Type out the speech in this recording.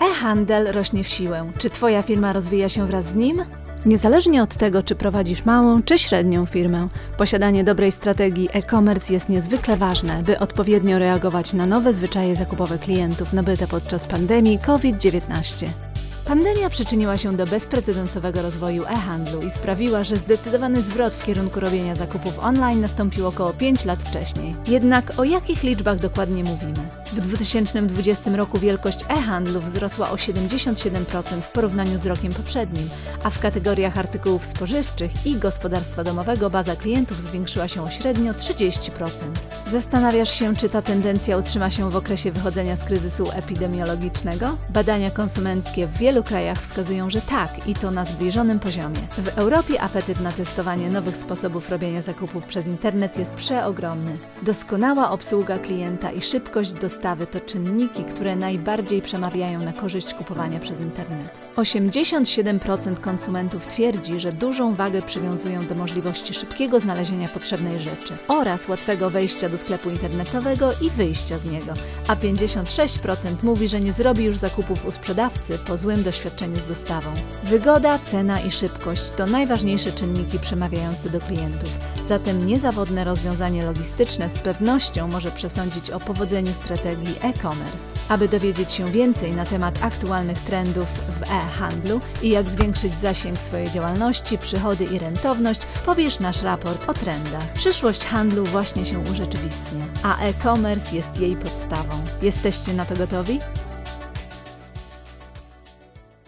E-handel rośnie w siłę. Czy Twoja firma rozwija się wraz z nim? Niezależnie od tego, czy prowadzisz małą czy średnią firmę, posiadanie dobrej strategii e-commerce jest niezwykle ważne, by odpowiednio reagować na nowe zwyczaje zakupowe klientów nabyte podczas pandemii COVID-19. Pandemia przyczyniła się do bezprecedensowego rozwoju e-handlu i sprawiła, że zdecydowany zwrot w kierunku robienia zakupów online nastąpił około 5 lat wcześniej. Jednak o jakich liczbach dokładnie mówimy? W 2020 roku wielkość e-handlu wzrosła o 77% w porównaniu z rokiem poprzednim, a w kategoriach artykułów spożywczych i gospodarstwa domowego baza klientów zwiększyła się o średnio 30%. Zastanawiasz się, czy ta tendencja utrzyma się w okresie wychodzenia z kryzysu epidemiologicznego? Badania konsumenckie w wielu krajach wskazują, że tak i to na zbliżonym poziomie. W Europie apetyt na testowanie nowych sposobów robienia zakupów przez internet jest przeogromny. Doskonała obsługa klienta i szybkość dostawy to czynniki, które najbardziej przemawiają na korzyść kupowania przez internet. 87% konsumentów twierdzi, że dużą wagę przywiązują do możliwości szybkiego znalezienia potrzebnej rzeczy oraz łatwego wejścia do sklepu internetowego i wyjścia z niego, a 56% mówi, że nie zrobi już zakupów u sprzedawcy po złym doświadczeniu z dostawą. Wygoda, cena i szybkość to najważniejsze czynniki przemawiające do klientów, zatem niezawodne rozwiązanie logistyczne z pewnością może przesądzić o powodzeniu strategii e-commerce. Aby dowiedzieć się więcej na temat aktualnych trendów w e-handlu i jak zwiększyć zasięg swojej działalności, przychody i rentowność, pobierz nasz raport o trendach. Przyszłość handlu właśnie się urzeczywistnia, a e-commerce jest jej podstawą. Jesteście na to gotowi?